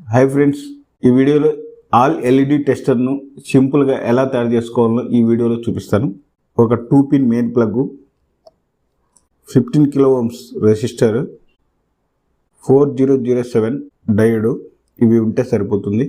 Hi friends ఈ వీడియోలో all LED టెస్టర్ను సింపుల్గా ఎలా తయారు చేసుకోవాలో ఈ వీడియోలో చూపిస్తాను. ఒక two pin main plug fifteen kilo ohms resistor four zero zero seven diode ఇవి ఉంటే సరిపోతుంది.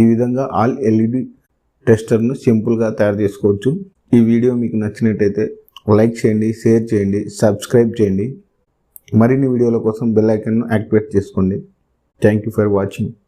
ఈ విధంగా ఆల్ ఎల్ఈడి టెస్టర్ను సింపుల్గా తయారు చేసుకోవచ్చు. ఈ వీడియో మీకు నచ్చినట్టయితే లైక్ చేయండి షేర్ చేయండి సబ్స్క్రైబ్ చేయండి. మరిన్ని వీడియోల కోసం బెల్ ఐకన్ను యాక్టివేట్ చేసుకోండి. Thank you for watching.